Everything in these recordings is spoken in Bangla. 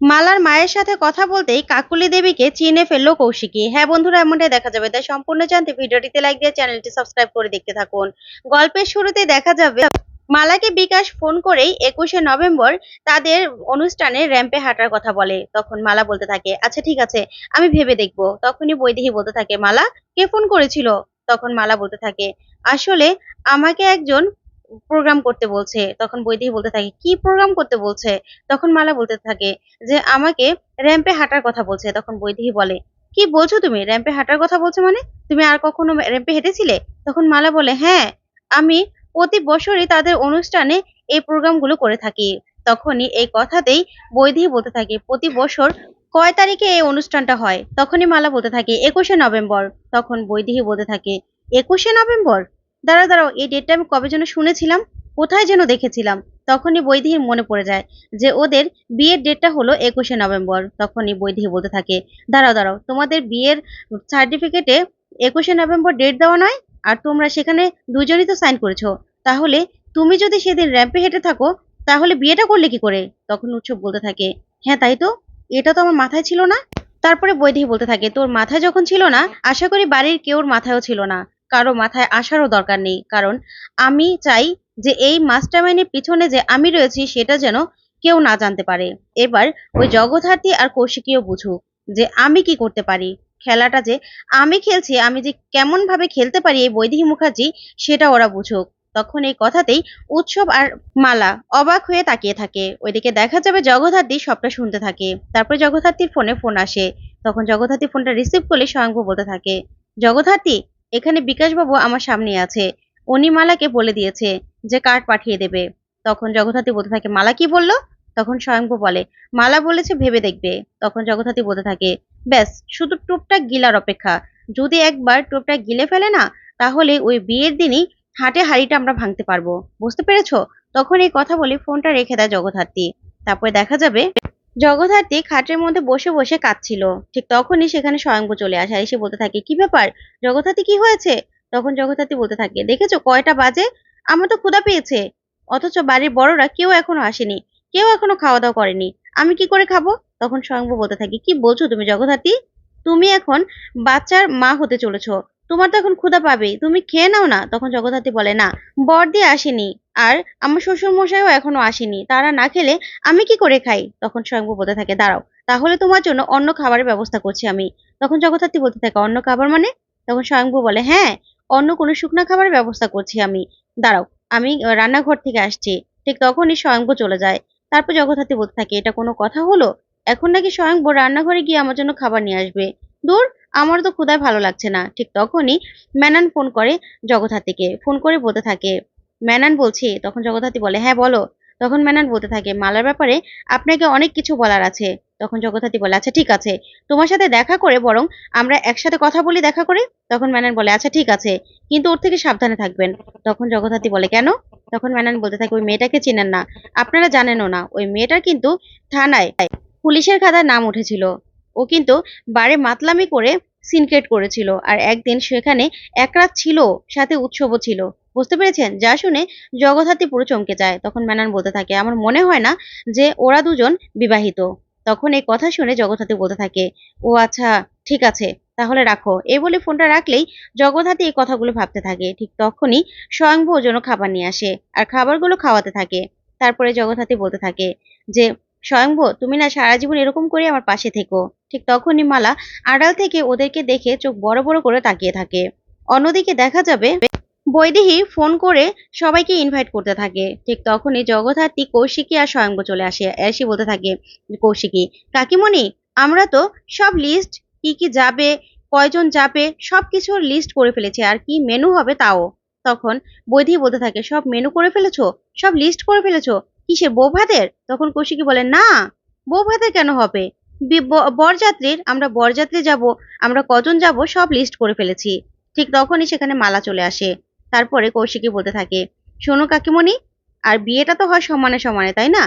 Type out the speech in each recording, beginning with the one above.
মালার মায়ের সাথে কথা বলতেই কাকুলি দেবীকে চিনে ফেলল কৌশিকী। হ্যাঁ বন্ধুরা, এমনটাই দেখা যাবে। তাই সম্পূর্ণ জানতে ভিডিওটিতে লাইক দিয়ে চ্যানেলটি সাবস্ক্রাইব করে দেখতে থাকুন। গল্পের শুরুতে দেখা যাবে, মালাকে বিকাশ ফোন করেই একুশে নভেম্বর তাদের অনুষ্ঠানে র্যাম্পে হাঁটার কথা বলে। তখন মালা বলতে থাকে আচ্ছা ঠিক আছে, আমি ভেবে দেখব। তখনই বৈদেহী বলতে থাকে, মালা, কে ফোন করেছিল? তখন মালা বলতে থাকে, আসলে আমাকে একজন প্রোগ্রাম করতে বলছে, তখন বৈদেহী বলতে থাকে, কি প্রোগ্রাম করতে বলছে? তখন মালা বলতে থাকে যে, আমাকে র্যাম্পে হাঁটার কথা বলছে। তখন বৈদেহী বলে, কি বলছো তুমি? র্যাম্পে হাঁটার কথা বলছো মানে? তুমি আর কখনো র্যাম্পে হেঁটেছিলে? তখন মালা বলে হ্যাঁ আমি প্রতি বছরই তাদের অনুষ্ঠানে এই প্রোগ্রামগুলো করে থাকি। তখনই এই কথাতেই বৈদেহী বলতে থাকে, প্রতি বছর কয় তারিখে এই অনুষ্ঠানটা হয়? তখনই মালা বলতে থাকে, একুশে নভেম্বর। তখন বৈদেহী বলতে থাকে, একুশে নভেম্বর? দাঁড়াও দাঁড়াও, এই ডেটটা আমি কবে যেন শুনেছিলাম, কোথায় যেন দেখেছিলাম, তখনই বৈদেহীর মনে পড়ে যায় যে ওদের বিয়ের ডেটটা হলো একুশে নভেম্বর, তখনই বৈদেহী বলতে থাকে, দাঁড়াও দাঁড়াও, তোমাদের বিয়ের সার্টিফিকেটে একুশে নভেম্বর ডেট দেওয়া নয়, আর তোমরা সেখানে দুজনই তো সাইন করেছ, তাহলে তুমি যদি সেদিন র্যাম্পে হেঁটে থাকো, তাহলে বিয়েটা করলে কি করে? তখন উৎসব বলতে থাকে হ্যাঁ তাই তো, এটা তো আমার মাথায় ছিল না। তারপরে বৈদেহী বলতে থাকে, তোর মাথায় যখন ছিল না, আশা করি বাড়ির কেউর মাথায়ও ছিল না। কারও মাথায় আসারও দরকার নেই। কারণ আমি চাই যে এই মাস্টারমাইন্ডের পিছনে যে আমি রয়েছি সেটা যেন কেউ না জানতে পারে। এবার ওই জগদ্ধাত্রী আর কৌশিকীও বুঝুক যে আমি কি করতে পারি। খেলাটা যে আমি খেলছি, আমি যে কেমন ভাবে খেলতে পারি এই বৈদেহী মুখার্জি, সেটা ওরা বুঝুক। তখন এই কথাতেই উৎসব আর মালা অবাক হয়ে তাকিয়ে থাকে। ওইদিকে দেখা যাবে জগদ্ধাত্রী সবটা শুনতে থাকে। তারপরে জগদ্ধাত্রীর ফোনে ফোন আসে। তখন জগদ্ধাত্রী ফোনটা রিসিভ করলে স্বয়ংভূ বলতে থাকে, জগদ্ধাত্রী এখানে বিকাশবাবু আমার সামনে আছে। উনি মালাকে বলে দিয়েছে যে কার্ড পাঠিয়ে দেবে। তখন জগদ্ধাত্রী বলতে থাকে, মালা কি বলল? তখন স্বয়ংভূ বলে, মালা বলেছে ভেবে দেখবে। তখন জগদ্ধাত্রী বলতে থাকে, ব্যাস, শুধু টুপটা গিলার অপেক্ষা। যদি একবার টুপটা গিলে ফেলে না, তাহলে ওই বিয়ের দিনই হাটে হাড়িটা আমরা ভাঙতে পারব। বুঝতে পেরেছ? তখন এই কথা বলে ফোনটা রেখে দেয় জগদ্ধাত্রী। তারপরে দেখা যাবে জগদ্ধাত্রী খাটের মধ্যে বসে বসে কাঁদছিল। ঠিক তখনই সেখানে স্বয়ংভূ চলে আসে এসে বলতে থাকে, কি ব্যাপার? জগদ্ধাত্রী, কি হয়েছে? তখন জগদ্ধাত্রী বলতে থাকে, দেখেছ কয়টা বাজে? আমার তো ক্ষুধা পেয়েছে। অথচ বাড়ির বড়রা কেউ এখনও আসেনি। কেউ এখনও খাওয়া দাওয়া করেনি। আমি কি করে খাব? তখন স্বয়ংভূ বলতে থাকি, কি বলছো তুমি জগদ্ধাত্রী? তুমি এখন বাচ্চার মা হতে চলেছো। তোমার তো এখন ক্ষুধা পাবেই। তুমি খেয়ে নাও না? তখন জগদ্ধাত্রী বলে, না, বর দিয়ে আসেনি। আর আমার শ্বশুর মশাইও এখনও আসেনি, তারা না খেলে আমি কি করে খাই? তখন স্বয়ংভূ বলতে থাকে, দাঁড়াও, তাহলে তোমার জন্য অন্য খাবারের ব্যবস্থা করছি আমি। তখন জগদ্ধাত্রী বলতে থাকে, অন্য খাবার মানে? তখন স্বয়ংভূ বলে হ্যাঁ অন্য কোনো শুকনা খাবারের ব্যবস্থা করছি আমি। দাঁড়াও, আমি রান্নাঘর থেকে আসছি। ঠিক তখনই স্বয়ংভূ চলে যায়। তারপর জগদ্ধাত্রী বলতে থাকে, এটা কোনো কথা হলো? এখন নাকি স্বয়ংভূ রান্নাঘরে গিয়ে আমার জন্য খাবার নিয়ে আসবে? দূর, আমার তো ক্ষুধায় ভালো লাগছে না। ঠিক তখনই ম্যানান ফোন করে জগদ্ধাত্রীকে। ফোন করে বলতে থাকে ম্যানান বলছি, তখন জগদ্ধাত্রী বলে হ্যাঁ বলো। তখন ম্যানান বলতে থাকে, মালার ব্যাপারে আপনাকে অনেক কিছু বলার আছে। তখন জগদ্ধাত্রী বলে আচ্ছা ঠিক আছে। তোমার সাথে দেখা করে বরং আমরা একসাথে কথা বলি দেখা করে? তখন ম্যানান বলে আচ্ছা ঠিক আছে। কিন্তু ওর থেকে সাবধানে থাকবেন। তখন জগদ্ধাত্রী বলে, কেন? তখন ম্যানান বলতে থাকে, ওই মেয়েটাকে চেনেন না। আপনারা জানেনও না, ওই মেয়েটার কিন্তু থানায় পুলিশের খাতায় নাম উঠেছিল। ও কিন্তু বারে মাতলামি করে সিনক্রেট করেছিল। আর একদিন সেখানে এক রাত ছিল, সাথে উৎসবও ছিল। বুঝতে পেরেছেন? যা শুনে জগদ্ধাত্রী পুরো চমকে যায়। তখন ম্যানান বলতে থাকে, আমার মনে হয় না যে ওরা দুজন বিবাহিত। তখন এই কথা শুনে জগদ্ধাত্রী বলতে থাকে, ও আচ্ছা ঠিক আছে, তাহলে রাখো। এই বলে ফোনটা রাখলেই জগদ্ধাত্রী এই কথাগুলো ভাবতে থাকে। ঠিক তখনই স্বয়ংভূ ওর জন্য খাবার নিয়ে আসে, আর খাবারগুলো খাওয়াতে থাকে। তারপরে জগদ্ধাত্রী বলতে থাকে যে স্বয়ংভূ তুমি না সারা জীবন এরকম করে আমার পাশে থেকো। ঠিক তখনই মালা আড়াল থেকে ওদেরকে দেখে চোখ বড় বড় করে তাকিয়ে থাকে। অন্যদিকে দেখা যাবে, বৈদেহী ফোন করে সবাইকে ইনভাইট করতে থাকে। ঠিক তখনই জগদ্ধাত্রী কৌশিকী আর স্বয়ংভূ চলে আসে, এসে বলতে থাকে, কৌশিকী, কাকিমণি, আমরা তো সব লিস্ট কি কি যাবে, কয়জন যাবে, সব কিছুর লিস্ট করে ফেলেছি, আর কি মেনু হবে তাও? তখন বৈদেহী বলতে থাকে, সব মেনু করে ফেলেছো? সব লিস্ট করে ফেলেছো? কিসের বউ ভাতের তখন কৌশিকী বলে, না বউ কেন হবে? বরযাত্রীর আমরা বরযাত্রী যাব, আমরা কজন যাব সব লিস্ট করে ফেলেছি। ঠিক তখনই সেখানে মালা চলে আসে। তারপরে কৌশিকী বলতে থাকে, শোনো কাকিমণি, আর বিয়েটা তো হয় সমানে সমানে, তাই না?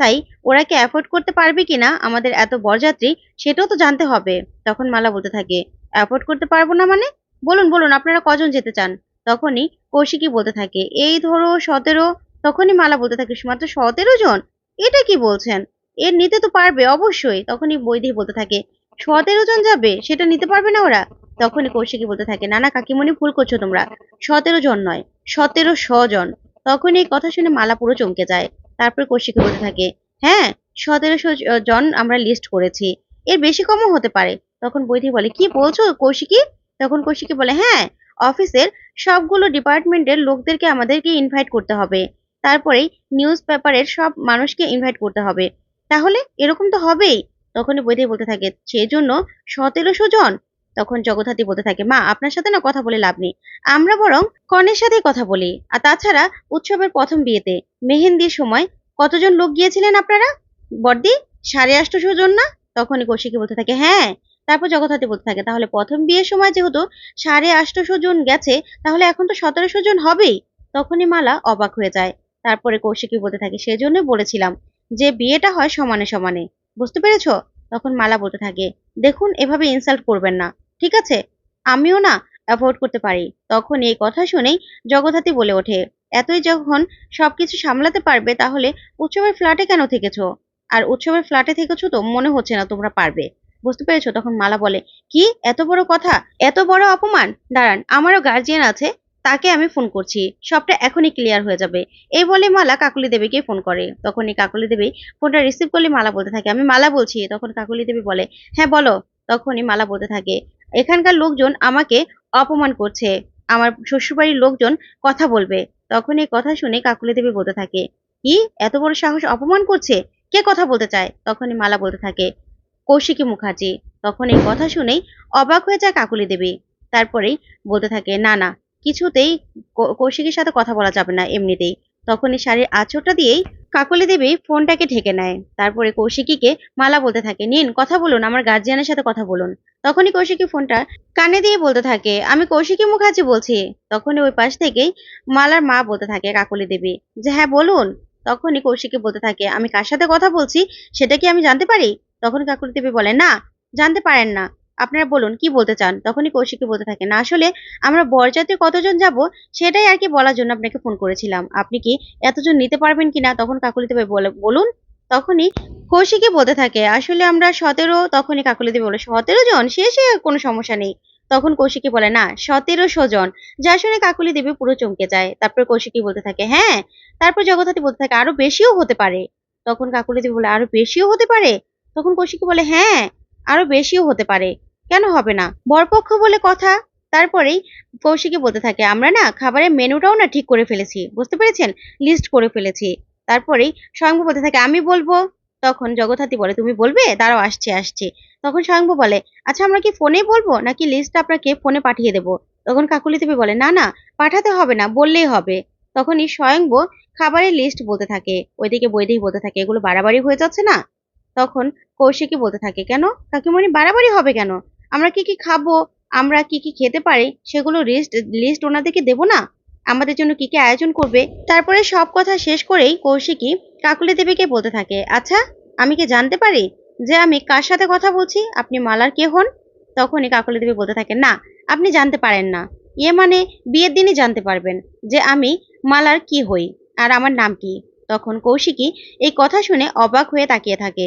তাই ওরা কি অ্যাফোর্ড করতে পারবে কিনা আমাদের এত বরযাত্রী, সেটাও তো জানতে হবে। তখন মালা বলতে থাকে অ্যাফোর্ড করতে পারব না মানে? বলুন বলুন, আপনারা কজন যেতে চান? তখনই কৌশিকী বলতে থাকে, এই ধরো সতেরো তখনই মালা বলতে থাকে মাত্র সতেরো জন? এটা কি বলছেন? এর নিতে তো পারবে অবশ্যই। তখনই বৈদেহী বলতে থাকে সতেরো জন যাবে? সেটা নিতে পারবে না ওরা? তখনই কৌশিকী বলতে থাকে, নানা কাকিমণি, ভুল করছ তোমরা। সতেরো জন নয় সতেরো শ জন। তখন এই কথা শুনে মালা পুরো চমকে যায়। তারপর কৌশিকী বলতে থাকে হ্যাঁ সতেরোশো জন আমরা লিস্ট করেছি। এর বেশি কমও হতে পারে। তখন বৈদেহী বলে, কি বলছো কৌশিকী? তখন কৌশিকী বলে হ্যাঁ অফিসের সবগুলো ডিপার্টমেন্টের লোকদেরকে আমাদেরকে ইনভাইট করতে হবে। তারপরেই নিউজ পেপারের সব মানুষকে ইনভাইট করতে হবে। তাহলে এরকম তো হবেই। তখনই বৈদেহী বলতে থাকে, সেজন্য সতেরোশো জন। তখন জগদ্ধাত্রী বলতে থাকে, মা, আপনার সাথে না কথা বলে লাভ নেই। আমরা বরং কনের সাথেই কথা বলি। আর তাছাড়া উৎসবের প্রথম বিয়েতে মেহেন্দির সময় কতজন লোক গিয়েছিলেন আপনারা? বর্দি সাড়ে আটশোশো জন না? তখনই কৌশিকী বলতে থাকে হ্যাঁ। তারপর জগদ্ধাত্রী বলতে থাকে, তাহলে প্রথম বিয়ের সময় যেহেতু সাড়ে আটশোশো জন গেছে, তাহলে এখন তো সতেরোশো জন হবেই। তখনই মালা অবাক হয়ে যায়। তারপরে কৌশিকী বলতে থাকে, সেজন্যই বলেছিলাম যে বিয়েটা হয় সমানে সমানে। বুঝতে পেরেছ? তখন মালা বলতে থাকে, দেখুন, এভাবে ইনসাল্ট করবেন না। ঠিক আছে? আমিও না অ্যাভয়েড করতে পারি। তখন এই কথা শুনেই জগদ্ধাত্রী বলে ওঠে, এতই যখন সবকিছু সামলাতে পারবে তাহলে উৎসবের ফ্ল্যাটে কেন থেকেছো? আর উৎসবের ফ্ল্যাটে থেকেছো তো মনে হচ্ছে না তোমরা পারবে। বুঝতে পেরেছ? তখন মালা বলে, কি? এত বড় কথা? এত বড় অপমান? দাঁড়ান, আমারও গার্জিয়ান আছে। তাকে আমি ফোন করছি। সবটা এখনই ক্লিয়ার হয়ে যাবে। এই বলে মালা কাকুলি দেবীকে ফোন করে। তখন এই কাকুলি দেবী ফোনটা রিসিভ করলে মালা বলতে থাকে। আমি মালা বলছি। তখন কাকুলি দেবী বলে হ্যাঁ বলো। তখনই মালা বলতে থাকে, এখানকার লোকজন আমাকে অপমান করছে। আমার শ্বশুরবাড়ির লোকজন কথা বলবে। তখন এই কথা শুনে কাকুলি দেবী বলতে থাকে, কি? এত বড় সাহস অপমান করছে? কে কথা বলতে চায়? তখনই মালা বলতে থাকে, কৌশিকী মুখার্জি। তখন এই কথা শুনেই অবাক হয়ে যায় কাকুলি দেবী। তারপরেই বলতে থাকে, না না কিছুতেই কৌশিকীর সাথে কথা বলা যাবে না এমনিতেই। তখনই শাড়ির আঁচড়টা দিয়েই কাকলি দেবী ফোনটাকে ঢেকে নেয়। তারপরে কৌশিকীকে মালা বলতে থাকে, নিন, কথা বলুন, আমার গার্জিয়ানের সাথে কথা বলুন। তখনই কৌশিকী ফোনটা কানে দিয়ে বলতে থাকে, আমি কৌশিকী মুখার্জি বলছি। তখনই ওই পাশ থেকেই মালার মা বলতে থাকে কাকলি দেবী, যে হ্যাঁ বলুন। তখনই কৌশিকী বলতে থাকে, আমি কার সাথে কথা বলছি? সেটা কি আমি জানতে পারি? তখন কাকুলি দেবী বলে, না, জানতে পারেন না। আপনারা বলুন, কি বলতে চান? তখনই কৌশিকী বলতে থাকে, না, আসলে আমরা বরযাত্রী কতজন যাব সেটাই আর কি বলার জন্য আপনাকে ফোন করেছিলাম। আপনি কি এতজন নিতে পারবেন কিনা তখন কাকুলি দেবী বলে, বলুন। তখনই কৌশিকী বলতে থাকে, আসলে আমরা সতেরো তখনই কাকুলি দেবী বলে, সতেরো জন? সে সে কোনো সমস্যা নেই। তখন কৌশিকী বলে, না, সতেরোশো জন। যা শুনে কাকুলি দেবী পুরো চমকে যায়। তারপর কৌশিকী বলতে থাকে হ্যাঁ। তারপর জগদ্ধাত্রী বলতে থাকে, আরও বেশিও হতে পারে। তখন কাকুলি দেবী বলে, আরও বেশিও হতে পারে? তখন কৌশিকী বলে হ্যাঁ আরও বেশিও হতে পারে। কেন হবে না? বরপক্ষ বলে কথা, তারপরেই কৌশিকী বলতে থাকে, আমরা না খাবারের মেনুটাও না ঠিক করে ফেলেছি, বুঝতে পেরেছেন? লিস্ট করে ফেলেছি। তারপরেই স্বয়ংভু বলতে থাকে, আমি বলব? তখন জগদ্ধাত্রী বলে, তুমি বলবে? তারাও আসছে আসছে। তখন স্বয়ংভু বলে আচ্ছা আমরা কি ফোনে বলব, নাকি লিস্ট আপনাকে ফোনে পাঠিয়ে দেবো? তখন কাকুলি দেবী বলে, না না, পাঠাতে হবে না, বললেই হবে। তখনই স্বয়ংভু খাবারের লিস্ট বলতে থাকে, ওইদিকে বৈদেহী বলতে থাকে, এগুলো বাড়াবাড়ি হয়ে যাচ্ছে না? তখন কৌশিকী বলতে থাকে, কেন? কাকিমণি বাড়াবাড়ি হবে কেন? আমরা কি কি খাব, আমরা কি কি খেতে পারি, সেগুলো লিস্ট লিস্ট ওনাদেরকে দেবো না? আমাদের জন্য কি কি আয়োজন করবে? তারপরে সব কথা শেষ করেই কৌশিকী কাকুলি দেবীকে বলতে থাকে আচ্ছা আমি কি জানতে পারি যে আমি কার সাথে কথা বলছি? আপনি মালার কে হন? তখনই কাকুলি দেবী বলতে থাকে, না, আপনি জানতে পারেন না। ইয়ে মানে বিয়ের দিনই জানতে পারবেন যে আমি মালার কি হই, আর আমার নাম কি? তখন কৌশিকী এই কথা শুনে অবাক হয়ে তাকিয়ে থাকে।